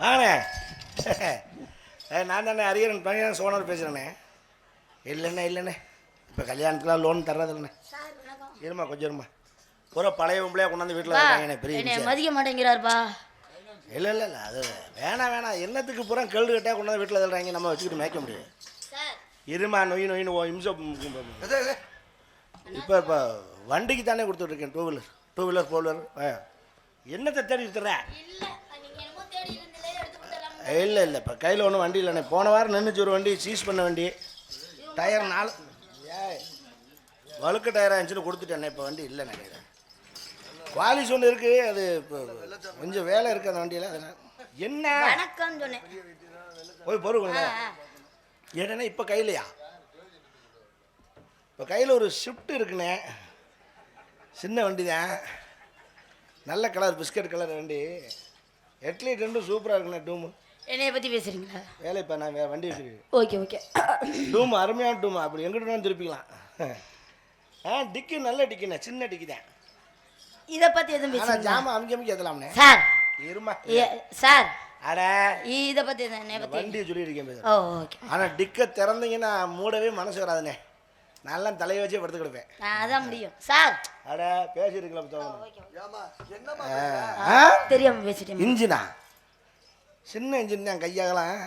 வாங்கண்ணே ஏ நான் தானே அரியரன் பையன் சோனர் பேசுகிறேண்ணே இல்லைண்ணே இல்லைண்ணே. இப்போ கல்யாணத்துக்குலாம் லோன் தர்றதில்லண்ணே இருமா கொஞ்சம் இருமா பூரா பழைய பொம்பளையாக கொண்டாந்து வீட்டில் இருக்காங்கண்ணே பெரிய. மதிக்க மாட்டேங்கிறாருப்பா. இல்லை இல்லை இல்லை அது வேணாம் வேணாம். என்னத்துக்கு பூரா கெழுது கட்டாக கொண்டாந்து வீட்டில் தள்ளுறாங்க நம்ம வச்சுக்கிட்டு மேய்க்க முடியும் இருமா நொய் நொயின்னு ஓ இம்சம் இப்போ இப்போ வண்டிக்கு தானே கொடுத்துட்ருக்கேன் two wheeler two wheeler four wheeler என்னத்தை தேடி இருக்கிற இல்லை இல்லை இப்போ கையில் ஒன்றும் வண்டி இல்லைண்ணே போன வாரம் நின்றுச்சு ஒரு வண்டி சீஸ் பண்ண வண்டி. டயர் நாலு ஏய் வழுக்க டயர் ஆச்சுன்னு கொடுத்துட்டேண்ணே இப்போ வண்டி இல்லைண்ணே கையில். குவாலிஸ் ஒன்று இருக்குது அது இப்போ கொஞ்சம் வேலை இருக்குது அந்த வண்டியில் அதனால். என்ன? போய் பொறுங்க என்னண்ணே இப்போ கையிலையா? இப்போ கையில் ஒரு ஷிஃப்ட் இருக்குண்ணே. சின்ன வண்டி தான் நல்ல கலர் பிஸ்கட் கலர் வண்டி. ஹெட்லைட் ரெண்டும் சூப்பராக இருக்குண்ணே டூமு. என்னைய பத்தி பேசுறீங்களா? வேலை இப்போ நான் வே- வண்டி வச்சுருக்கேன் ஓகே ஓகே டூம் அருமையான டூம் அப்படி எங்கிட்ட வேணாலும் திருப்பிக்கலாம். ஆ டிக்கி நல்ல டிக்கிண்ணே சின்ன டிக்கி தான். இத பத்தி எதுவும் ஆனால் ஜாமான் அமுக்கி அமுக்கி ஏற்றலாம்ண்ணே சார். இருமா. ஏ- சார். அட. இத என்னைய பத்தி? வண்டியை சொல்லியிருக்கேன் ஓ ஓகே ஆனால் டிக்கை திறந்தீங்கன்னா மூடவே மனசு வராதுண்ணே. நான்லாம் தலையை வச்சே படுத்து கிடப்பேன். அதான் முடியும். சார். அட ஆ தெரியாம பேசிட்டேன் இன்ஜினா? சின்ன இன்ஜின் தான் கையாகலாம்.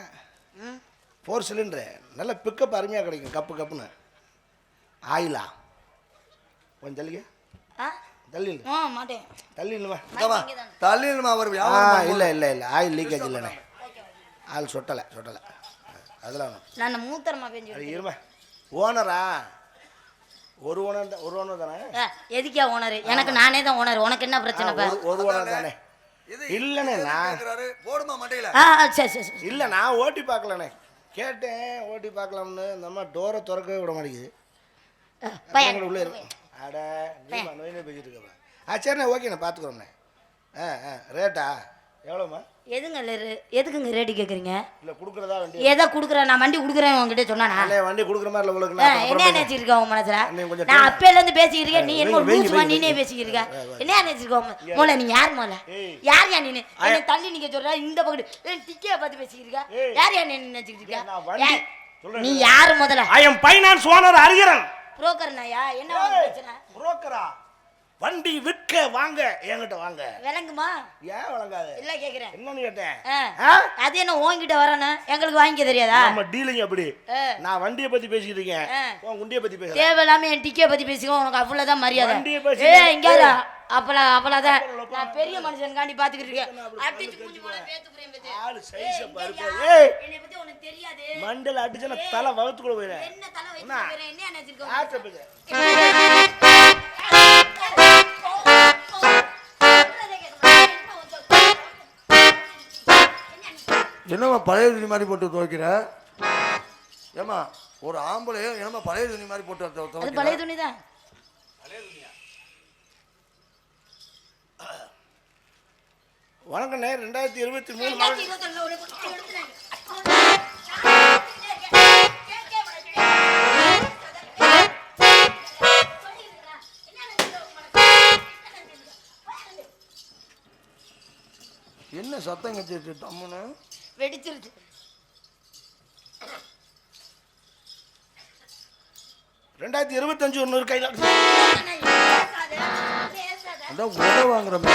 ஃபோர் சிலிண்டரு நல்ல பிக்கப் அருமையாக கிடைக்கும் கப்பு கப்புன்னு. ஆயிலா? கொஞ்சம் தள்ளிக்க. ஆ? தள்ளி இல்லை ஆ மாட்டேன். தள்ளி இல்லைமா தள்ளிடுமா அவர் ஆ வியாபாரம் இல்லை இல்லை இல்லை. ஆயில் லீக்கேஜ் இல்லைண்ணே. ஆள் சொட்டலை சொட்டலை. அதெல்லாம். நான் மூத்தரமா பேஞ்சு அது இருமா. ஓனரா ஒரு ஓனர் தான் ஒரு ஓனர் தானே? ஆ, எதுக்கியா ஓனர் எனக்கு நானே தான் ஓனர் உனக்கு என்ன பிரச்சனை ஒரு- ஒரு ஓனர் தானே? இல்லைண்ணே போடுமா மண்டையில? ஆ ஆ, சரி சரி சரி. இல்லை நான் ஓட்டி பார்க்கலண்ணே. கேட்டேன் ஓட்டி பார்க்கலாம்னு. இந்த அம்மா டோரை திறக்கவே விட மாட்டேங்குது. பையன். உள்ளே இருக்கு அட நீமா நோயினே பேசிட்டு இருக்கப்பா ஆ சரிண்ணே ஓகேண்ணே பார்த்துக்குறோம்ண்ணே. ஆ ஆ ரேட்டா? எவ்வளோம்மா? எதுங்க எதுக்குங்க ரேட்டு கேக்குறீங்க? இல்லை கொடுக்குறதா வண்டி எதை குடுக்குறேன். நான் வண்டி குடுக்குறேன் உங்ககிட்ட அண்ணே வண்டி கொடுக்குற மாதிரி இல்லை உங்களுக்கு. என்ன நினைச்சிருக்க உன் மனசுல? நீ நான் அப்பையில இருந்து பேசிக்கிட்டு இருக்கேன். நீ என்ன வைங்க. பேசிக்கிட்டு இருக்க. என்ன நினைச்சிருக்க மூல நீ யார் மூல. யார் யா நீனு என்னை தள்ளி நிக்க சொல்ற? இந்த பக்கத்து டிக்கிய பார்த்து ஏய். யார் யா நீ நினைச்சிக்கிட்டு. நீ யாரு முதல்ல? I M finance owner Hariharan broker நாயா என்ன பிரச்சனை? புரோக்கரா வண்டி விற்க வாங்க என்கிட்ட வாங்க. விளங்குமா? ஏன் வழங்காது இல்ல கேக்குறேன். என்னன்னு கேட்டேன்? அது என்ன உன்கிட்ட வரானே? எங்களுக்கு வாங்கிக்க தெரியாதா? நம்ம டீலிங் அப்படி. நான் வண்டியை பத்தி பேசிட்டு இருக்கேன். உன் குண்டியை பத்தி பேசுறேன் தேவையில்லாம என் டிக்கிய பத்தி பேசிக்கோ உனக்கு அவ்வளவுதான் மரியாதை. வண்டியை பத்தி ஏ பேசு. இங்க அப்பலா அப்பலாதான் நான் பெரிய மனுஷன்காண்டி பாத்துக்கிட்டு இருக்கேன். அடிச்சு மூஞ்சி போல பேத்து புரியும் பேத்து. ஆளு சைஸ பாரு. ஏய். என்னை பத்தி உனக்கு தெரியாது. மண்டல அடிச்சு நான் தலை வகுத்துக்குள்ள போயிடுறேன் என்ன தலை என்ன? போயிடுறேன், என்ன நினைச்சிருக்க ஆட்ட என்னம்மா பழைய துணி மாதிரி போட்டு துவைக்கிற? ஏமா ஒரு ஆம்பளை என்னம்மா பழைய துணி மாதிரி போட்டு துவைக்கிற? பழைய துணிதான் வணக்கண்ணே ரெண்டாயிரத்தி இருபத்தி மூணு என்ன சத்தம் கட்டிட்டு தம்முன்னு? வெடிச்சிருச்சு. ரெண்டாயிரத்தி இருபத்தஞ்சு ஒன்று கையில். அதான் உட வாங்குறமே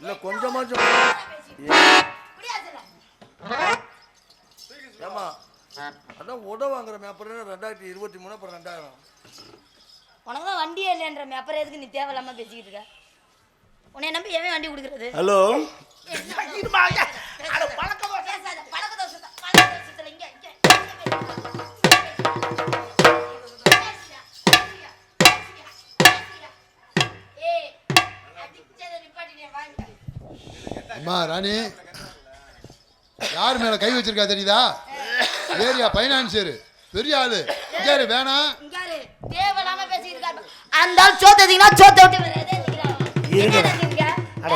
இல்லை கொஞ்சமாச்சும் ஏமா அதான் உட வாங்குறமே அப்புறம் ரெண்டாயிரத்தி இருபத்தி மூணு அப்புறம் ரெண்டாயிரம்? உனக்கு தான் வண்டியே இல்லைன்றமே அப்புறம் எதுக்கு நீ தேவையில்லாம பேசிக்கிட்டு இருக்க? உன்னை நம்பி எவன் வண்டி கொடுக்கறது ஹலோ? அம்மா ராணி. யார் மேல கை வச்சிருக்கா தெரியுதா? Area financier. பெரிய ஆளு. இங்க இரு, வேணாம் இங்காரு தேவையில்லாம பேசிக்கிட்டு இருக்காரு. அந்த ஆள் சோத்ததிங்கன்னா சோத்த விட்டு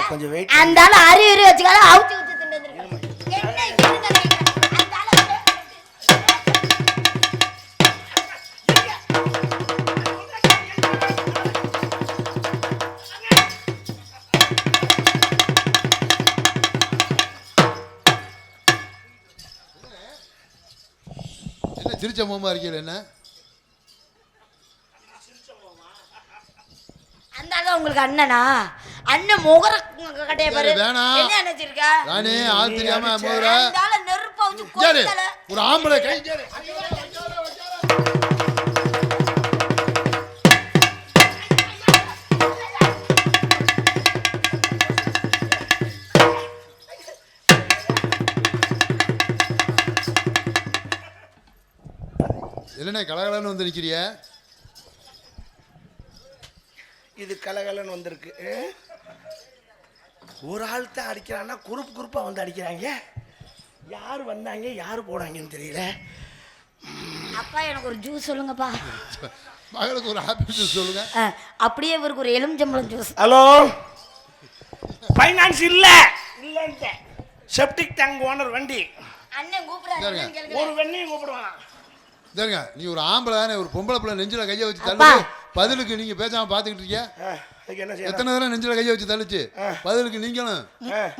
கொஞ்சம் வெயிட் அந்த ஆளு அறிவு வச்சுக்காத அவுச்சு விட்டு சிரிச்ச மோமா இருக்கீங்க என்ன அந்த ஆள் உங்களுக்கு அண்ணனா? அண்ணன் முகர கட்டைய பாரு. என்ன நினைச்சிருக்க ராணி ஆள் தெரியாம ஆளை நெருப்பா வச்சு கொத்தல ஒரு ஆம்பளை கை. சரி. என்னண்ணே கலகலன்னு வந்து நிக்கிறிய? இது கலகலன்னு வந்திருக்கு? ஒரு ஆள் தான் அடிக்கிறான்னா குரூப் குரூப்பாக வந்து அடிக்கிறாங்க. யார் வந்தாங்க யார் போனாங்கன்னு தெரியல. அப்பா எனக்கு ஒரு ஜூஸ் சொல்லுங்கப்பா. மகளுக்கு ஒரு ஹாப்பி நியூஸ் சொல்லுங்க. அப்படியே இவருக்கு ஒரு எலுமிச்சம்பழம் ஜூஸ் ஹலோ? ஃபைனான்ஸ் இல்ல. இல்லன்ட்ட செப்டிக் டேங்க் ஓனர் வண்டி. அண்ணன் கூப்பிடுறாரு. ஒரு வெண்ணையும் கூப்பிடுவான். சரிங்க நீ ஒரு ஆம்பளை தானே ஒரு பொம்பளை பிள்ளை நெஞ்சில கையை வச்சு. தள்ளு பதிலுக்கு நீங்க பேசாம பாத்துக்கிட்டு இருக்கீங்க. எத்தனை தடவை நெஞ்சில கையை வச்சு தள்ளுச்சு? பதிலுக்கு நீங்களும்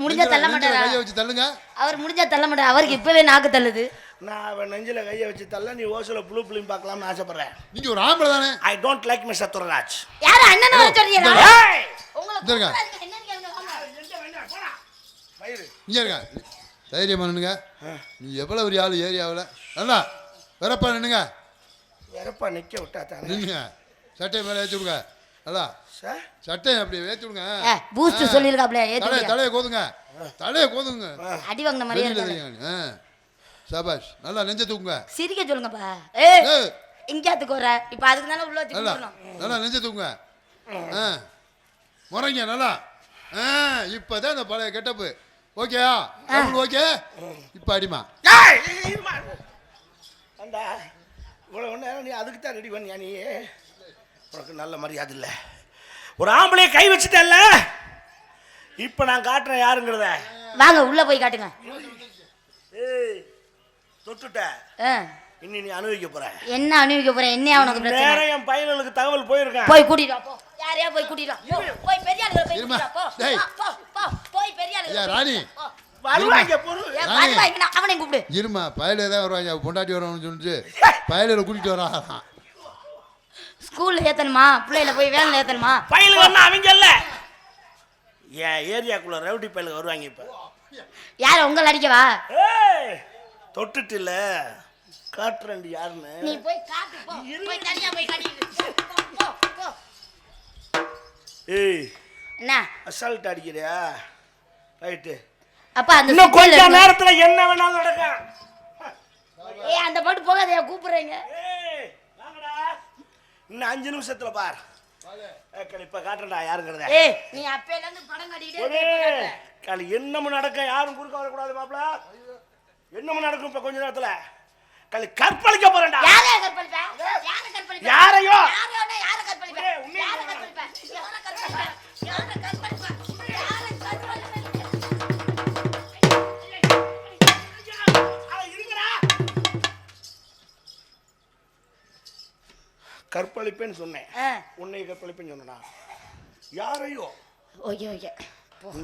முடிஞ்சா தள்ள மாட்டாரா கையை வச்சு தள்ளுங்க. அவர் முடிஞ்சா தள்ள மாட்டார் அவருக்கு இப்பவே நாக்கு தள்ளுது. நான் அவன் நெஞ்சில கையை வச்சு தள்ள நீ ஓசில புழு புளியும் பார்க்கலாம்னு ஆசைப்படுறேன். நீங்க ஒரு ஆம்பளை தானே. I don't like mister Durairaj யாரு அண்ணன் வர சொல்றீங்களா ஏய்! உங்களை இந்தருங்க. கூப்பிடாதீங்க, என்னன்னு கேளுங்க, வாங்க. மயிரு. இங்க இருங்க. தைரியமா நின்னுங்க நீ எவ்வளவு ஒரு ஆளு ஏரியாவில். நல்லா. வரப்பா நின்னுங்க வெறப்பா நிக்க விட்டா தானே? நின்னுங்க சட்டையை மேலே ஏற்றி விடுங்க. நல்லா சார் சட்டையை அப்படி ஏற்றி விடுங்க. சொல்லிருக்காப்ல, ஏத்தி தலையை. தலையை கோதுங்க. தலையை கோதுங்க. அடி வாங்கின மாதிரியே ஆ. சபாஷ் நல்லா நெஞ்ச தூக்குங்க. சிரிக்க சொல்லுங்கப்பா. ஏய் ஏய், இங்கேயாத்துக்கு வர இப்ப அதுக்கு தானே உள்ள நல்லா. நல்லா நெஞ்ச தூக்குங்க. ஆ. முறைங்க நல்லா. ஆ இப்போதான் இந்த பழைய கெட்டப்பு. ஓகேயா? ஓகே? இப்போ அடிமா. ஏண்டா? இவ்வளவு நேரம் நீ அதுக்கு தான் ரெடி பண்ணியா நீ? உனக்கு நல்ல மரியாதை இல்லை. ஒரு ஆம்பளைய கை வச்சுட்டல்ல இப்போ நான் காட்டுறேன் யாருங்கிறத? வாங்க உள்ள போய் காட்டுங்க. ஏய் தொட்டுட்ட. ஆ, இன்னி நீ அனுபவிக்க போற. என்ன அணிவிக்க போறேன் என்ன உனக்கு பிரச்சனை? நேரம் என் பையனுக்கு தகவல் போயிருக்கான். போய் கூட்டிட்டு வா போ. யாரையா போய் போ, போய் பெரிய ஆளுகளை போய் வா போ. போ போ போய் பெரிய போய் ராணி. கூட்டிட்டு. வருவாங்க. வருவாங்க அவனை கூப்பிடு. இருமா பயலே தான் வருவாங்க பொண்டாட்டி வரணும்னு சொல்லிட்டு பயலில் கூட்டிகிட்டு வரான் ஸ்கூல்ல ஏத்தணுமா? பிள்ளைல போய் வேலையில ஏத்தணுமா? பையலுக்கு ஒன்றும் அவங்க இல்ல. என் ஏரியாக்குள்ள ரவுடி பையலுக்கு வருவாங்க இப்போ. யார உங்களை அடிக்கவா? ஏய் தொட்டுட்டு இல்ல காட்டுறேன் யாருன்னு. நீ போய் காட்டு போ. போய் தனியா போய் காட்டிட்டு. ஏய் என்ன? அசால்ட் அடிக்கிறியா? ரைட்டு. அப்பா அந்த இன்னும் கொஞ்ச. நேரத்துல என்ன வேணாலும் நடக்கும் ஏய் அந்த பாட்டு போகாதையா கூப்பிடுறீங்க. இன்னும் அஞ்சு நிமிஷத்துல பார் இப்ப காட்டுறேன்டா யாருங்கிறத ஏய் நீ அப்பையில இருந்து படம் காட்டிக்கிட்டே காட்டுற. காலி என்னமும் நடக்கும் யாரும் குறுக்க வரக்கூடாது மாப்பிள என்னமும் நடக்கும் இப்ப கொஞ்ச நேரத்துல காலி கற்பழிக்க போறேன்டா யாரை கற்பழிப்ப? யாரை கற்பழிப்ப? யாரையோ? யாரையோட யாரை கற்பழிப்ப? ஏய், உண்மையை யாரை? கற்பழிப்பேன்னு சொன்னேன். உன்னை கற்பழிப்பேன்னு சொன்னா யாரையோ? ஓகே ஓகே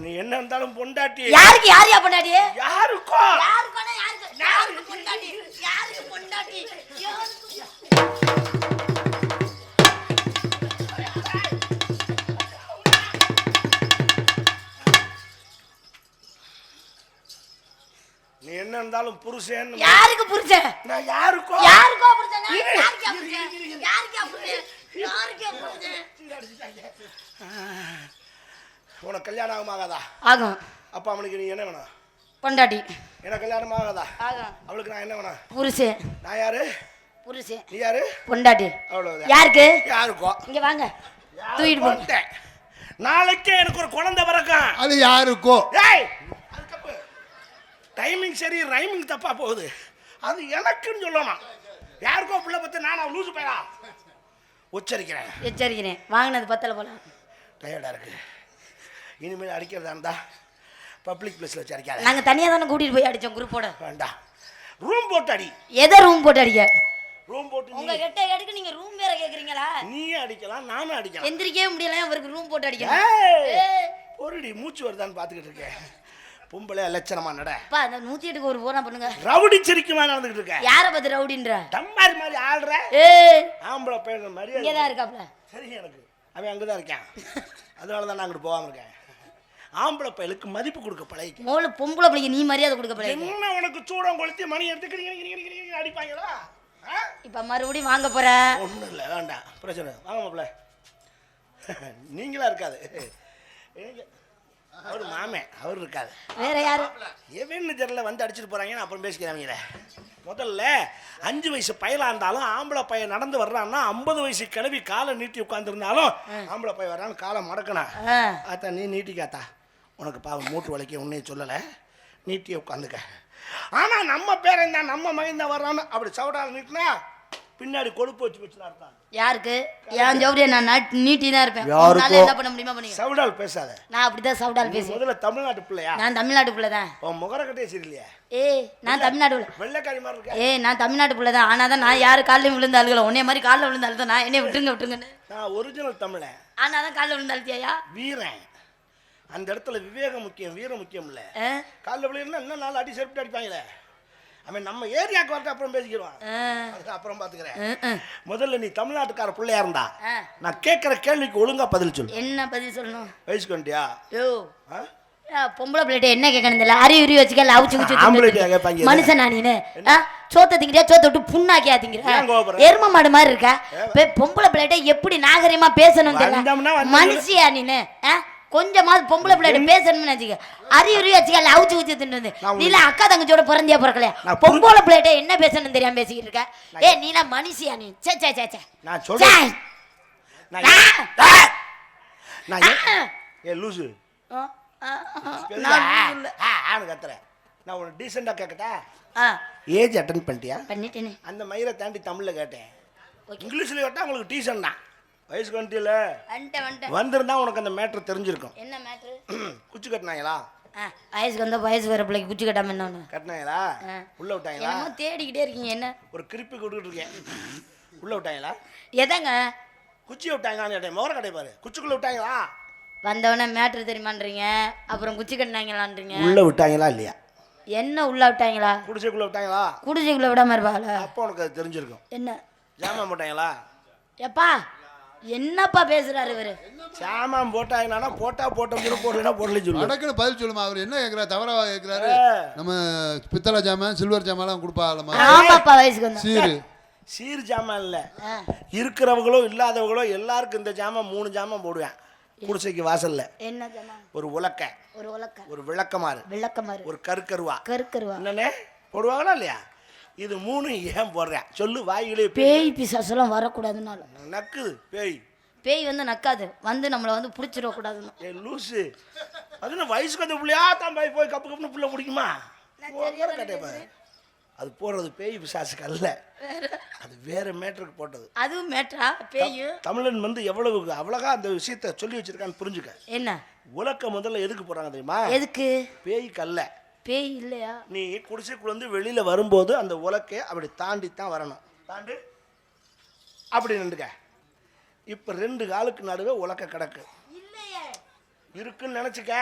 நீ என்ன இருந்தாலும் பொண்டாட்டி. யாருக்கு யாரையா பொண்டாட்டி? யாருக்கோ? யாருக்கான யாருக்கு? யாருக்கு பொண்டாட்டி? யாருக்கு பொண்டாட்டி? யாருக்கு நீ என்ன இருந்தாலும் புருஷன். யாருக்கு புரிச்சேன் நான் யாருக்கோ? யாருக்கோ புரிச்சேன் உனக்கு கல்யாணம் ஆகுமாகாதா? ஆகும். அப்ப அவனுக்கு நீ என்ன வேணும்? பொண்டாட்டி. எனக்கு கல்யாணம் ஆகாதா? அவளுக்கு நான் என்ன வேணும்? புருஷன் நான் யாரு? புருஷன் நீ யாரு? பொண்டாட்டி. அவ்வளவுதான். யாருக்கு? யாருக்கோ? இங்க வாங்க. தூக்கிட்டு போட்டேன். நாளைக்கே எனக்கு ஒரு குழந்தை பிறக்கும். அது யாருக்கோ? ஏய்! அது தப்பு டைமிங் சரி ரைமிங் தப்பா போகுது. அது எனக்குன்னு சொல்லணும். யாருக்கோ பிள்ளை பத்தி நான் லூசு போயா உச்சரிக்கிறேன். எச்சரிக்கிறேன். வாங்கினது பத்தல போல. டயர்டா இருக்கு. இனிமேல் அடிக்கிறதா இருந்தா பப்ளிக் பிளேஸ்ல வச்சு அடிக்காத. நாங்க தனியா தானே கூட்டிட்டு போய் அடிச்சோம் குரூப்போட வேண்டாம் ரூம் போட்டு அடி. எதை ரூம் போட்டு அடிக்க? ரூம் போட்டு உங்க நீ- கெட்ட எடுக்கு நீங்க ரூம் வேற கேக்குறீங்களா? நீயும் அடிக்கலாம் நானும் அடிக்கலாம். எந்திரிக்கவே முடியல அவருக்கு ரூம் போட்டு ஏய். பொருடி மூச்சு வருதான்னு பார்த்துக்கிட்டு இருக்கேன். பொம்பளை லட்சணமா நட. அப்பா அந்த நூத்தி எட்டுக்கு ஒரு போனா பண்ணுங்க. ரவுடி சிரிக்குமா நடந்துகிட்டு இருக்க. யார பத்தி ரவுடின்ற? டம்மாரி மாதிரி ஆடுற ஏ ஆம்பளை பையன் மாதிரி இங்கதான் இருக்காப்ல. சரி எனக்கு. அவன் அங்கதான் இருக்கான். அதனால தான் நான் அங்கிட்டு போகாம இருக்கேன். ஆம்பளை பையலுக்கு மதிப்பு கொடுக்க பழகிக்க. மோள பொம்பளை பிள்ளைக்கு நீ மரியாதை கொடுக்க போறீங்க என்ன உனக்கு சூடம் கொளுத்தி மணி எடுத்து கிரி, கிரி, கிரி, கிரி, கிரி அடிப்பாங்களா? இப்ப மறுபடியும் வாங்க போற? ஒன்றும் இல்லை வேண்டாம். பிரச்சனை வாங்க மாப்பிள்ள. நீங்களா இருக்காது. அவர் மாமே அவர் இருக்காது வேற யாரு? எவன்னு தெரியல வந்து அடிச்சிட்டு போறாங்கன்னு அப்புறம் பேசிக்கிறாங்க முதல்ல அஞ்சு வயசு பையலா இருந்தாலும் ஆம்பளை பையன் நடந்து வர்றான்னா ஐம்பது வயசு கிளவி காலை நீட்டி உட்காந்துருந்தாலும் ஆம்பளை பையன் வர்றான்னு காலை மடக்கணும் ஆத்தா நீ நீட்டிக்காத்தா. உனக்கு பாவம் மூட்டு வலிக்க உன்னையே சொல்லலை. நீட்டியே உட்காந்துக்க. ஆனால் நம்ம பேரன் தான் நம்ம மகன் தான் வர்றான்னு அப்படி சவுடால் நீட்டினா பின்னாடி கொழுப்பு வச்சு வச்சுதான் அர்த்தம் யாருக்கு? என் ஜவுடிய நான் நாட்- நீட்டி தான் இருப்பேன் யாருக்கோ? உன்னால என்ன பண்ண முடியுமா பண்ணி சவுடால் பேசாத. நான் அப்படிதான் சவுடால் பேசுவேன். முதல்ல தமிழ்நாட்டு பிள்ளையா? நான் தமிழ்நாட்டு புள்ள தான் உன் முகரக்கட்டே சரியில்லையா? ஏய் நான் தமிழ்நாடு புள்ள. வெள்ளைக்காரி மாதிரி இருக்க. ஏய் நான் தமிழ்நாட்டு புள்ள தான் ஆனால் தான் நான் யாரு காலையும் விழுந்து அழுகல. உன்னைய மாதிரி காலில் விழுந்து அழுத நான் என்னைய விட்டுருங்க விட்டுருங்கன்னு. நான் ஒரிஜினல் தமிழன். ஆனால் தான் காலில் விழுந்து அழுத்தியாயா வீரன். அந்த இடத்துல விவேகம் முக்கியம் வீரம் முக்கியம் இல்ல? காலில் விழுந்தா இன்னும் நாலு அடி செருப்பிட்டு அடிப்பாங்களே. அவன் நம்ம ஏரியாவுக்கு வரட்டு அப்புறம் பேசிக்கிறோம் அதுக்கு அப்புறம் பாத்துக்கிறேன். முதல்ல நீ தமிழ்நாட்டுக்கார பிள்ளையா இருந்தா. நான் கேட்குற கேள்விக்கு ஒழுங்கா பதில் சொல்லு. என்ன பதில் சொல்லணும்? வயசுக்கு வந்துட்டியா யோ. ஆ? ஆ, பொம்பளை பிள்ளைகிட்ட என்ன கேட்கணும் தெரியல? அரி உரி வச்சுக்க ஆம்பளைகிட்ட கேட்பாங்க. மனுஷனா நீனு? சோத்த திங்கிறியா? சோத்த விட்டு புண்ணாக்கியா திங்கிற? எரும மாடு மாதிரி இருக்க. பொம்பளை பிள்ளைகிட்ட எப்படி நாகரிகமா பேசணும் தெரியல. மனுஷியா நீனு? கொஞ்சமாவது பொம்பளை பிள்ளைகிட்ட பேசணும்னு வச்சுக்க அரி உரி வச்சுக்க அவுச்சு குச்சு தின்னு நீல அக்கா தங்கச்சியோட பிறந்தியா பிறக்கலையா? நான் பொம்பளை பிள்ளைகிட்ட என்ன பேசணும் தெரியாம பேசிக்கிட்டு இருக்க? ஏ நீல மனுஷியா நீ? சே சே சே சே. நான். சொல்றேன் நான் ஏ லூசு? நான் கத்துறேன் நான் உனக்கு டீசெண்டாக கேட்கட்டா ஏஜ் அட்டன் பண்ணிட்டியா? பண்ணிட்டேனே. அந்த மயிரை தாண்டி தமிழில் கேட்டேன். இங்கிலீஷில் கேட்டால் உங்களுக்கு டீசன் தான். வயசுக்கு வந்துட்டில வந்திருந்தா உனக்கு அந்த மேட்ரு தெரிஞ்சிருக்கும். என்ன மேட்ரு குச்சி கட்டினாங்களா வயசுக்கு வந்த வயசு வர பிள்ளைக்கு குச்சி கட்டாம என்ன? கட்டினாங்களா. உள்ள விட்டாங்களா தேடிக்கிட்டே இருக்கீங்க என்ன? ஒரு கிரிப்பி கொடுத்துட்டு இருக்கேன். உள்ள விட்டாங்களா எதங்க? குச்சி விட்டாங்களான்னு கேட்டேன். மோர கடை பாரு. குச்சிக்குள்ள விட்டாங்களா வந்தவொடனே மேட்ரு தெரியுமான்றீங்க. அப்புறம் குச்சி கட்டினாங்களான்றீங்க. உள்ள விட்டாங்களா இல்லையா? என்ன உள்ள விட்டாங்களா குடிசைக்குள்ள விட்டாங்களா குடிசைக்குள்ள விடாம இருப்பாங்களா அப்போ உனக்கு அது தெரிஞ்சிருக்கும். என்ன? ஜாமான் போட்டாங்களா எப்பா? என்னப்பா பேசுறாரு இவரு? சாமான் போட்டாங்கன்னா போட்டா போட்ட முறை போடலன்னா போடல சொல்லு அடக்குன்னு பதில் சொல்லுமா அவர்? என்ன கேட்குறாரு தவறா கேட்குறாரு ஆ. நம்ம பித்தளை ஜாமான் சில்வர் ஜாமான்லாம் கொடுப்பாங்களமா ஆமாப்பா வயசுக்கு வந்தா. சீரு. சீர் ஜாமான் இல்லை. இருக்கிறவங்களோ இல்லாதவங்களோ எல்லாருக்கும் இந்த ஜாமான் மூணு ஜாமான் போடுவேன். குடிசைக்கு வாசல்ல. என்ன ஒரு உலக்க. ஒரு உலக்க. ஒரு விளக்கமாறு. விளக்கமாறு. ஒரு கருக்கருவா. கருக்கருவா. என்னண்ணே? போடுவாங்களா இல்லையா? இது மூணு ஏன் போடுறேன். சொல்லு வாய்களே பேய் பிசாசெல்லாம் வரக்கூடாதுனால நக்குது பேய். பேய் வந்து நக்காது. வந்து நம்மளை வந்து பிடிச்சிடக்கூடாதுன்னு. ஏ லூசு. அது என்ன வயசுக்கு வந்த பிள்ளையா? தான் போய் போய் கப்பு கப்புன்னு பிள்ளை பிடிக்குமா. அது போடுறது பேய் பிசாசுக்கு அல்ல. அது வேற மேட்டருக்கு போட்டது. அதுவும் மேட்ரா பேயும்? தமிழன் வந்து எவ்வளவு அவ்வளோகா அந்த விஷயத்த சொல்லி வச்சிருக்கான்னு புரிஞ்சுக்க. என்ன? உலக்க முதல்ல எதுக்கு போறாங்க தெரியுமா? எதுக்கு? பேய்க்கு அல்ல. பேய் இல்லையா? நீ குடிசைக்குள்ள இருந்து வெளியில வரும்போது அந்த உலக்கைய அப்படி தாண்டி தான் வரணும். தாண்டு. அப்படி நின்றுக்க. இப்ப ரெண்டு காலுக்கு நடுவே உலக்க கிடக்கு. இருக்குன்னு நினைச்சுக்க.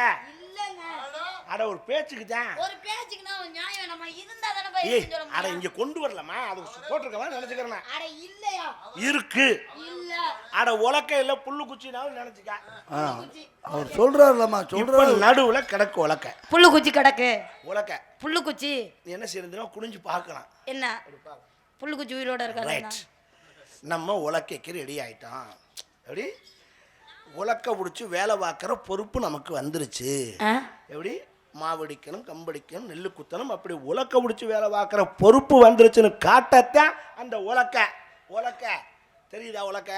அட ஒரு பேச்சுக்கு தான். ஒரு பேச்சுக்கு நான் நியாயம் நம்ம இருந்தா தானே ஏய் சொல்ல அட இங்க கொண்டு வரலமா? அது போட்டிருக்கவா நினைச்சுக்கிறேன் அட இல்லையா? இருக்கு. இல்ல. அட உலக்கையில புல்லு குச்சினாலும் நினைச்சுக்க. அவர் சொல்றாருலம்மா இப்ப சொல்றாரு நடுவுல கிடக்கு உலக்க. புல்லு குச்சி கிடக்கு. உலக்க. புல்லு குச்சி. நீ என்ன செய்யறதுன்னா குனிஞ்சு பார்க்கலாம். என்ன? புல்லு குச்சி உயிரோட இருக்காது ரைட் நம்ம உலக்கைக்கு ரெடி ஆயிட்டோம். எப்படி உலக்க பிடிச்சி வேலை பார்க்குற பொறுப்பு நமக்கு வந்துருச்சு. எப்படி? மாவடிக்கணும் கம்படிக்கணும் நெல்லு குத்தணும் அப்படி உலக்க பிடிச்சி வேலை பார்க்குற பொறுப்பு வந்துருச்சுன்னு காட்டத்தான் அந்த உலக்க. உலக்க. தெரியுதா உலக்க?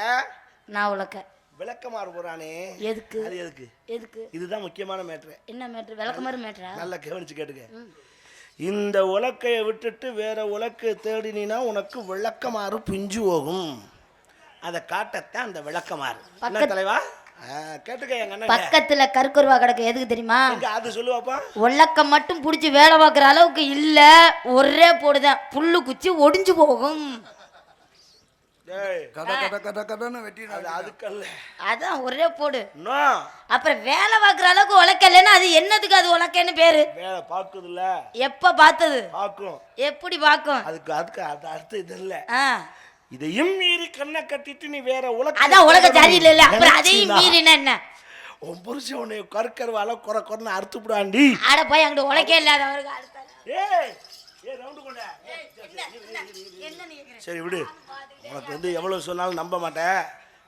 நான் உலக்க. விளக்கமாறு போறானே எதுக்கு? அது எதுக்கு? எதுக்கு? இதுதான் முக்கியமான மேட்ரு. என்ன மேட்ரு? விளக்கமாறு மேட்ரா? நல்லா கவனிச்சு கேட்டுக்க. இந்த உலக்கையை விட்டுட்டு வேற உலக்கை தேடினா உனக்கு விளக்கமாறு பிஞ்சு போகும். அதை காட்டத்தான் அந்த விளக்கமாறு தலைவா? பக்கத்துல கருக்குருவா கிடக்கு எதுக்கு தெரியுமா? அது சொல்லுவாப்பா? உலக்க மட்டும் புடிச்சு வேலை பார்க்குற அளவுக்கு இல்ல ஒரே போடுதான் புல்லு குச்சி ஒடிஞ்சு போகும். ஏய் கட கட கட கடன்னு வெட்டி அது அதுக்கல்ல. அதான் ஒரே போடு. அப்புறம் வேலை பார்க்குற அளவுக்கு உழைக்கலைன்னா அது என்னதுக்கு அது உழைக்கன்னு பேரு? வேலை எப்ப பார்த்தது? எப்படி பார்க்கும்? அதுக்கு அதுக்கு அது அடுத்து இது இல்ல. ஆ. இதையும் மீறி கண்ணை கட்டிட்டு நீ வேற உலக அதான் உலக சரியில்லை இல்ல அப்புறம் அதையும் மீறினா என்ன உன் புருஷன் உன்னை கற்கருவால குறை குறைன்னு அறுத்து விடாண்டி ஆட போய் அங்கிட்டு உழைக்க இல்லாதவருக்கு. ஏய் ஏய் ரவுண்டு கொண்ட? என்ன நீ கேக்குற? சரி விடு. உனக்கு வந்து எவ்வளவு சொன்னாலும் நம்ப மாட்டேன்.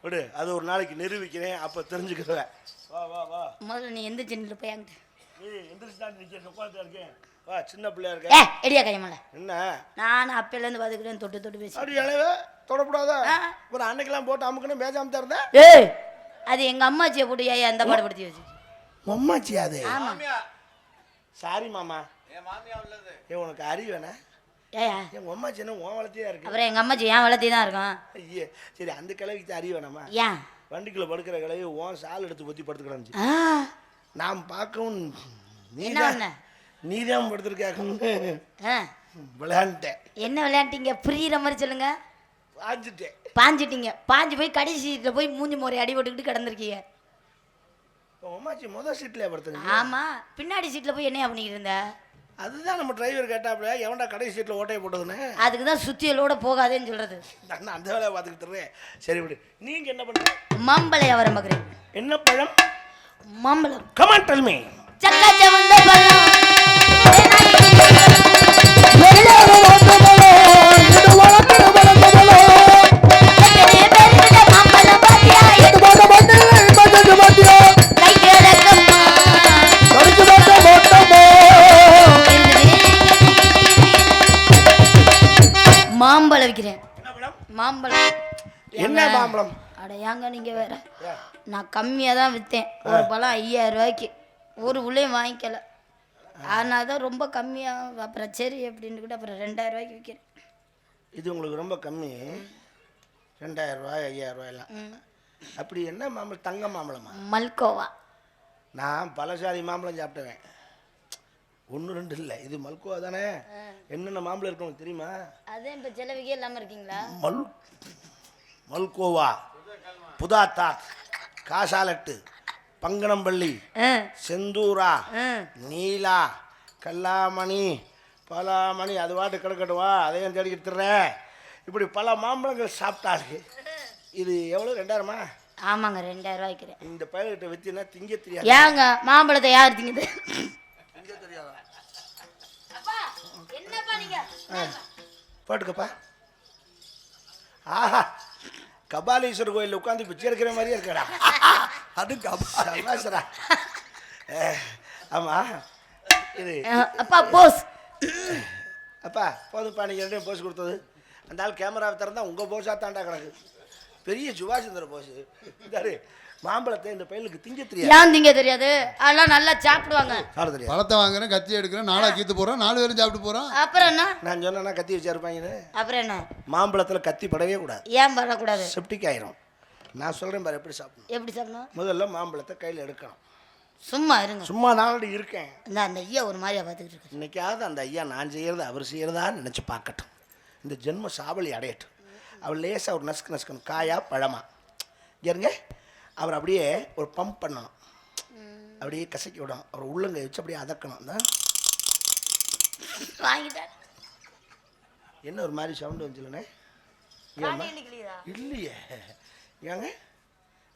விடு அது ஒரு நாளைக்கு நிரூபிக்கிறேன். அப்ப தெரிஞ்சுக்குவேன் வா வா வா. முதல்ல நீ எந்த ஜென்னில் போய் அங்கிட்டு. நீ எந்திரிச்சு தான் நிற்க உட்காந்து இருக்கேன். வா சின்ன பிள்ளையா ஏ இருக்க எடியா கையமல என்ன? நானும் அப்பையிலேருந்து பார்த்துக்கிறேன் தொட்டு தொட்டு பேசி அப்படி அளவு தொடக்கூடாதா. ஒரு அன்னைக்கெல்லாம் போட்டு அமுக்கணும் பேசாம தான் இருந்தேன். ஏய் அது எங்க அம்மாச்சியை போட்டு ஏன் அந்த பாடுபடுத்தி வச்சு அம்மாச்சி அது? ஆமா. சாரி மாமா. ஏன் உனக்கு அறிவேண்ணே ஏயா. என் அம்மாச்சி என்ன உன் வளர்த்தியா இருக்கு? அப்புறம் எங்க அம்மாச்சி ஏன் வளர்த்தி தான் இருக்கும்? ஐயே சரி அந்த கிழவிக்கு அறி வேணாமா ஏன்? வண்டிக்குள்ள படுக்கிற கிழவி உன் சால் எடுத்து பொத்தி படுத்துக்கிறான் ஆ. நாம் பார்க்கவும் என்ன நீதான் படுத்திருக்காக்குன்னு ஆ. விளையாண்டேன் என்ன விளையாண்டீங்க? புரியுற மாதிரி சொல்லுங்க. பாஞ்சிட்டேன். பாஞ்சிட்டீங்க. பாஞ்சு போய் கடைசி சீட்டில் போய் மூஞ்சி முறை அடி போட்டுக்கிட்டு கிடந்திருக்கீங்க. அம்மாச்சி முதல் சீட்ல படுத்துங்க ஆமா. பின்னாடி சீட்டில் போய் என்னையா பண்ணிக்கிட்டு இருந்த? அதுதான் நம்ம டிரைவர் கேட்டாப்புல எவன்டா கடைசி சீட்டில் ஓட்டையை போட்டதுன்னு? அதுக்கு தான் சுத்தியலோட போகாதேன்னு சொல்றது. நான் அந்த வேலையை பார்த்துக்கிட்டு இருக்கேன் சரி விடு. நீங்க என்ன பண்ற மாம்பழம் வியாபாரம் பார்க்குறேன் என்ன பழம்? மாம்பழம் கமான் டெல் மீ சக்காச்ச வந்த பழம். மாம்பழம் விற்கிறேன் மாம்பழம். என்ன மாம்பழம்? அட ஏங்க நீங்க வேற. நான் கம்மியாக தான் விற்றேன் ஒரு பழம் ஐயாயிரம் ரூபாய்க்கு. ஒரு உள்ளேயும் வாங்கிக்கல. ஆனால் தான் ரொம்ப கம்மியாக அப்புறம் சரி அப்படின்னுக்கிட்டு அப்புறம் ரெண்டாயிரம் ரூபாய்க்கு விற்கிறேன் இது உங்களுக்கு ரொம்ப கம்மி. ரெண்டாயிரம் ரூபாய் ஐயாயிரம் ரூபாயெல்லாம் அப்படி என்ன மாம்பழம்? தங்க மாம்பழமா? மல்கோவா. நான் பலசாலி மாம்பழம் சாப்பிட்டேன் ஒன்று ரெண்டு இல்லை. இது மல்கோவா தானே? என்னென்ன மாம்பழம் இருக்கு உனக்கு தெரியுமா? அதே இப்போ செலவுக்கே இல்லாமல் இருக்கீங்களா? மல் மல்கோவா புதாத்தாத் காசாலட்டு. பங்கனம்பள்ளி ஆ. செந்தூரா ஆ. நீலா கல்லாமணி பலாமணி அது பாட்டு கிடக்கட்டும் வா அதையும் தேடி எடுத்துடுறேன். இப்படி பல மாம்பழங்கள் சாப்பிட்டாரு இது எவ்வளோ ரெண்டாயிரமா? ஆமாங்க ரெண்டாயிரம் ரூபாய் விற்கிறேன் இந்த பயிர்கிட்ட வித்தினா திங்க தெரியாது. ஏங்க மாம்பழத்தை யார் திங்குது? என்னப்பா நீங்க? பாட்டுக்கப்பா. ஆஹா கபாலீஸ்வரர் கோயிலில் உட்காந்து பிச்சை எடுக்கிற மாதிரியே இருக்கடா. அது கபா சபாசரா ஆமா. இது அப்பா போஸ். அப்பா போதும்ப்பா நீங்கள் ரெண்டையும் போஸ் கொடுத்தது. அந்த ஆள் கேமராவை திறந்தா உங்கள் போஸாக தாண்டா கிடக்கு. பெரிய சுபாஷ் போஸ். இதாரு மாம்பழத்தை இந்த பையலுக்கு திங்க தெரியாது. ஏன் திங்க தெரியாது? அதெல்லாம் நல்லா சாப்பிடுவாங்க. சாப்பிட தெரியாது. பழத்தை வாங்குறேன் கத்தி எடுக்கிறேன் நாளா கீத்து போறோம் நாலு பேரும் சாப்பிட்டு போறோம் அப்புறம் என்ன? நான் சொன்னேன்னா கத்தி வச்சிருப்பாங்கன்னு அப்புறம் என்ன? மாம்பழத்தில் கத்தி படவே கூடாது. ஏன் வரக்கூடாது செப்டிக் ஆயிரும். நான் சொல்கிறேன் பாரு எப்படி சாப்பிடணும். எப்படி சாப்பிடணும்? முதல்ல மாம்பழத்தை கையில் எடுக்கணும். சும்மா இருங்க. சும்மா நாளடி இருக்கேன். இந்த அந்த ஐயா ஒரு மாதிரியா பார்த்துக்கிட்டு இருக்கு இன்னைக்காவது அந்த ஐயா நான் செய்கிறது அவர் செய்கிறதான்னு நினச்சி பார்க்கட்டும். இந்த ஜென்ம சாவலி அடையட்டும். அவர் லேசாக ஒரு நசுக்கு நசுக்கணும் காயா பழமா. இருங்க அவர் அப்படியே ஒரு பம்ப் பண்ணணும். அப்படியே கசக்கி விடணும். அவர் உள்ளங்கை வச்சு அப்படியே அதக்கணும். வாங்கிட்டேன் என்ன ஒரு மாதிரி சவுண்டு வந்துச்சுலண்ணே? இல்லையே. ஏங்க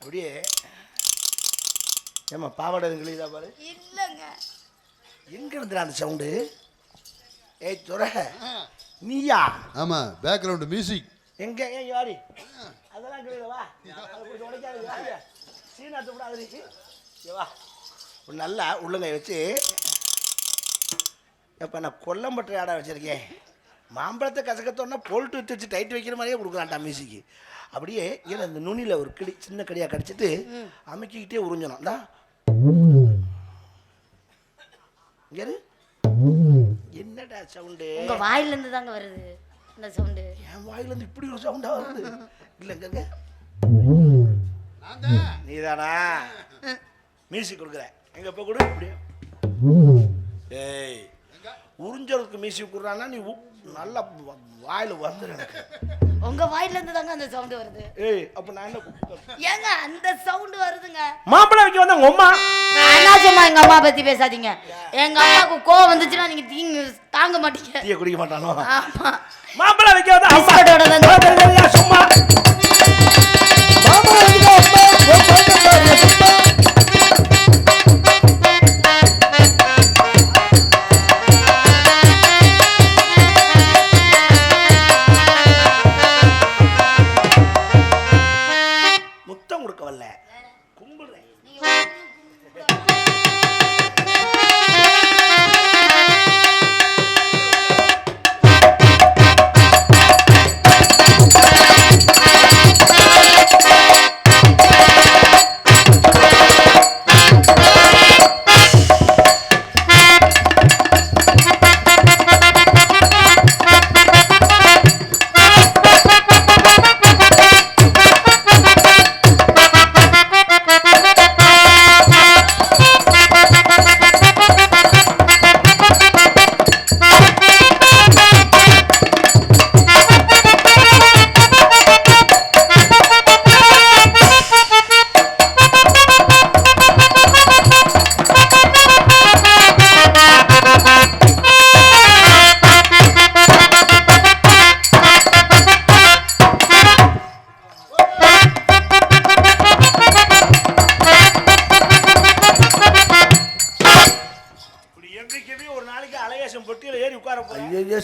அப்படியே. ஏம்மா பாவாடை கிளியுதா பாரு? இல்லைங்க. எங்க இருந்துடா அந்த சவுண்டு ஏய் துறை நீயா? ஆமா பேக்ரவுண்ட் மியூசிக் எங்க? ஏன் யாரி அதெல்லாம் கிடையாது வா. அதை கொஞ்சம் உடைக்காது சீனாத்து விடாது இங்க வா. ஒரு நல்லா உள்ளங்கை வச்சு இப்போ நான் கொல்லம்பட்டை ஆடை வச்சுருக்கேன். மாம்பழத்தை கசக்கத்தோன்னா போல்ட்டு வச்சு வச்சு டைட் வைக்கிற மாதிரியே கொடுக்குறான்டா மியூசிக்கு அப்படியே ஏன்னா இந்த நுனியில் ஒரு கிளி சின்ன கடியாக கடிச்சிட்டு அமுக்கிக்கிட்டே உறிஞ்சணும். தான். என்னடா சவுண்டு? உங்க வாயில இருந்து தாங்க வருது. இந்த சவுண்டு என் வாயிலேருந்து இப்படி ஒரு சவுண்டா வருது. இல்லைங்க நீதானா? மியூசிக் கொடுக்குற எங்க போய் கொடு? இப்படி ஏய். உறிஞ்சலுக்கு மீசி குடுறான்னா நீ உ- நல்லா வாயில வந்துரு எனக்கு. உங்க வாயில இருந்து தாங்க அந்த சவுண்ட் வருது. ஏய் அப்ப நான் என்ன? ஏங்க அந்த சவுண்ட் வருதுங்க. மாப்பிள்ளை வைக்க வந்த உங்க அம்மா? சும்மா எங்க அம்மா பத்தி பேசாதீங்க. எங்க அம்மாவுக்கு கோவம் வந்துச்சுன்னா நீங்க தீங்க தாங்க மாட்டீங்க. டீயை குடிக்க மாட்டானோ? ஆமா. மாப்பிள்ளை வைக்க வந்த அம்மா. சும்மா மாமா வந்துட்டா, அம்மா,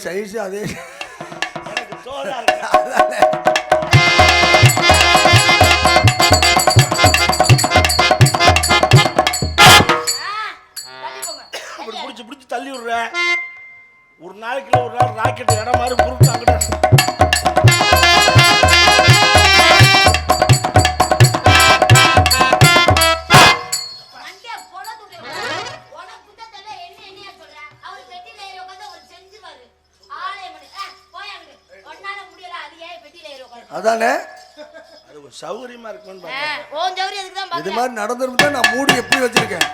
aí já deixa. சௌகரியமா இருக்குன்னு பார்த்தேன். இது மாதிரி நடந்திருந்தா நான் மூடி எப்படி வச்சிருக்கேன்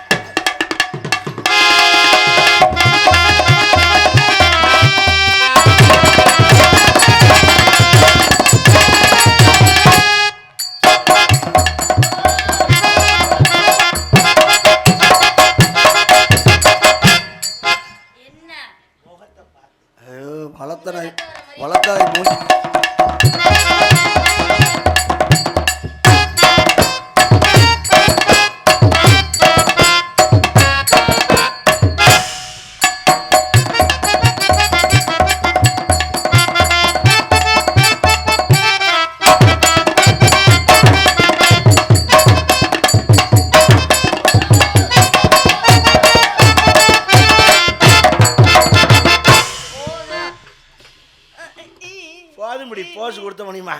போஸ் கொடுத்த முடியுமா?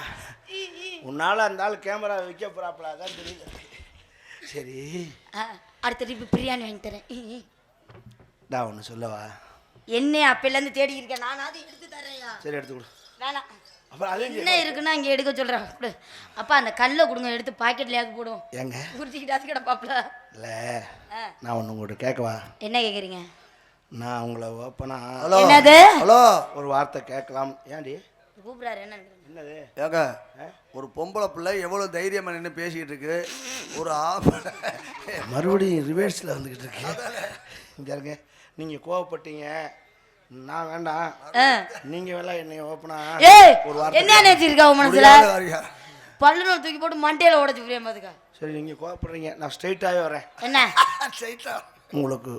உன்னால அந்த ஆள் கேமரா வைக்க போறாப்புல அதான் தெரியல சரி. அடுத்த ட்ரிப் பிரியாணி வாங்கி தரேன். நான் ஒன்று சொல்லவா? என்ன அப்பையிலேருந்து தேடி இருக்கேன். நானாவது எடுத்து தரேயா சரி எடுத்து கொடு. வேணாம். அதே என்ன இருக்குன்னா இங்கே எடுக்க சொல்கிறேன் கொடு. அப்பா அந்த கல்லை கொடுங்க. எடுத்து பாக்கெட்லையாக்கு போடும் ஏங்க குருத்திக்கிட்டாது கிடப்பாப்ல. இல்லை. நான் ஒன்று உங்கள்கிட்ட கேட்கவா? என்ன கேட்குறீங்க? நான் உங்களை ஓப்பனா ஹலோ ஒரு வார்த்தை கேட்கலாம். ஏன்டி? கூப்பிடாரு என்ன என்னது? ஏங்க ஒரு பொம்பளை பிள்ளை எவ்வளோ தைரியமா நின்று பேசிக்கிட்டு இருக்கு ஒரு ஆம்பளை மறுபடியும் ரிவர்ஸில் வந்துக்கிட்டு இருக்கு. இங்க இருங்க நீங்கள் கோவப்பட்டீங்க. நான் வேண்டாம். ஆ. நீங்கள் வேலை என்னை ஓப்பனா ஏய் ஒரு வார்த்தை என்ன நினைச்சிருக்கா உன் மனசுல. பல்லுன்னு தூக்கி போட்டு மண்டையில உடச்சு புரியாம அதுக்கா சரி நீங்கள் கோவப்படுறீங்க. நான் ஸ்ட்ரைட்டாகவே வரேன். என்ன? Straight-ஆ. உங்களுக்கு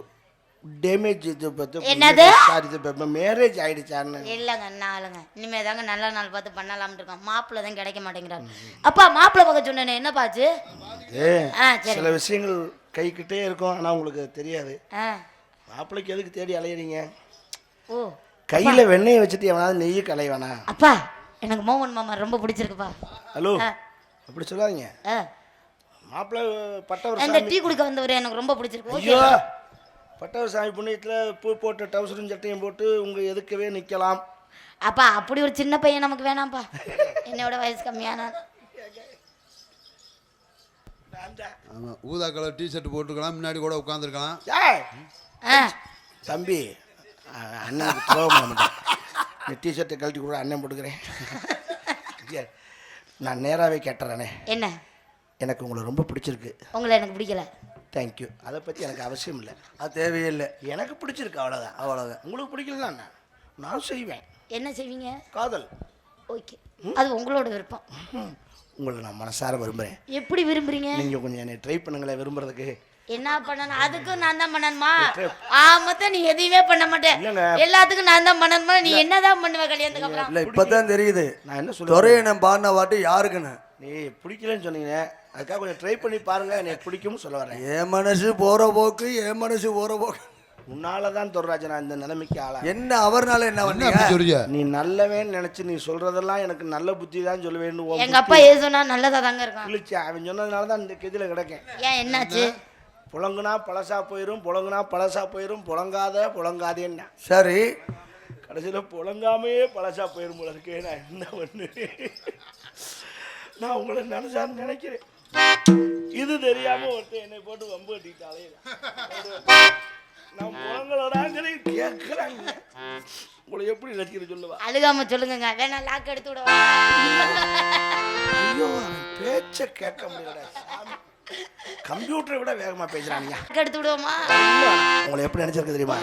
டேமேஜ் இது பற்றி என்னது? சாரி இது இப்போ மேரேஜ் ஆயிடுச்சான்னு இல்லைங்க நாளுங்க இனிமே தாங்க நல்ல நாள் பார்த்து பண்ணலாம்னு இருக்கோம். மாப்பிள்ளை தான் கிடைக்க மாட்டேங்கிறாரு. அப்பா மாப்பிள்ளை பார்க்க சொன்னேனே என்ன பாச்சு சில விஷயங்கள் கைக்கிட்டே இருக்கும் ஆனால் உங்களுக்கு தெரியாது. ஆ. மாப்பிள்ளைக்கு எதுக்கு தேடி அலையிறீங்க? ஓ கையில் வெண்ணெயை வச்சுட்டு எவனாவது நெய்யை கலைவானா அப்பா எனக்கு மோகன் மாமா ரொம்ப பிடிச்சிருக்குப்பா. ஹலோ. அப்படி சொல்லாதீங்க. மாப்பிள்ளை பட்டவர் அந்த சாமி. டீ குடிக்க வந்தவர் எனக்கு ரொம்ப பிடிச்சிருக்கு. ஐயோ பட்டவர் சாமி புண்ணியத்தில் பூ போட்டு டவுசரும் சட்டையும் போட்டு உங்கள் எதுக்கவே நிற்கலாம் அப்பா அப்படி ஒரு சின்ன பையன் நமக்கு வேணாம்ப்பா. என்னோட வயசு கம்மியான ஆமாம் ஊதா கலர் டிஷர்ட் போட்டுக்கலாம் முன்னாடி கூட உட்காந்துருக்கலாம் ஏய்! தம்பி அண்ணனுக்கு துரோகம் பண்ண மாட்டேன். இந்த டிஷர்ட்டை கழட்டி கூட அண்ணன் போட்டுக்கிறேன். நான் நேராகவே கேட்டுறேனே. என்ன? எனக்கு உங்களை ரொம்ப பிடிச்சிருக்கு. உங்களை எனக்கு பிடிக்கல. தேங்க்யூ அதை பற்றி எனக்கு அவசியம் இல்லை. அது தேவையே இல்லை எனக்கு பிடிச்சிருக்கு அவ்வளோதான் அவ்வளோதான் உங்களுக்கு பிடிக்கலன்னா என்ன? நான் செய்வேன். என்ன செய்வீங்க? காதல். ஓகே. அது உங்களோட விருப்பம். ம். உங்களை நான் மனசார விரும்புகிறேன் எப்படி விரும்புறீங்க? நீங்கள் கொஞ்சம் என்னை ட்ரை பண்ணுங்களேன் விரும்புறதுக்கு. என்ன பண்ணணும்? அதுக்கும் நான் தான் பண்ணணுமா? ஆமத்த நீ எதையுமே பண்ண மாட்டேன். எல்லாத்துக்கும் நான் தான் பண்ணணுமா? நீ என்னதான் பண்ணுவ கல்யாணத்துக்கு அப்புறம் இல்லை இப்போ தான் தெரியுது. நான் என்ன சொல்லுவேன் துறையணம் பாடின பாட்டு யாருக்குன்னு? நீ பிடிக்கலன்னு சொன்னீங்க. அதுக்காக கொஞ்சம் ட்ரை பண்ணி பாருங்க எனக்கு பிடிக்கும்னு சொல்ல வரேன் என் மனசு போகிற போக்கு என் மனசு போகிற போக்கு. உன்னால தான் துர்ராஜன் நான் இந்த நிலைமைக்கு ஆளா என்ன அவர்னால என்ன என்ன பண்ணீங்க அப்படி சொல்றீங்க? நீ நல்லவேன்னு நினைச்சு நீ சொல்றதெல்லாம் எனக்கு நல்ல புத்தி தான் சொல்லுவேன்னு எங்க அப்பா எது சொன்னா நல்லதா தாங்க இருக்கான் கிழிச்சு அவன் சொன்னதுனால தான் இந்த கெதில கிடக்கேன். ஏன் என்னாச்சு? புழங்குனா பழசா போயிரும் புழங்குனா பழசா போயிரும் புழங்காத புழங்காதேன்னா சரி. கடைசியில் புழங்காமையே பழசா போயிரும் போல இருக்கே நான் என்ன பண்ணு நான் உங்களை நினைச்சான்னு நினைக்கிறேன். இது தெரியாம ஒருத்தன் என்னை போட்டு வம்பு கட்டிட்டாலே. நான் புலங்களோடாங்கிறே கேட்குறாங்க. உங்களை எப்படி நினைக்கிற சொல்லுவா? அழுகாம சொல்லுங்க வேணா லாக் எடுத்து விடவா? ஐயோ பேச்ச கேட்க முடியல கம்ப்யூட்டரை விட வேகமா பேசுறானுங்க. லாக் எடுத்து விடுவோமா? உங்களை எப்படி நினைச்சிருக்கு தெரியுமா.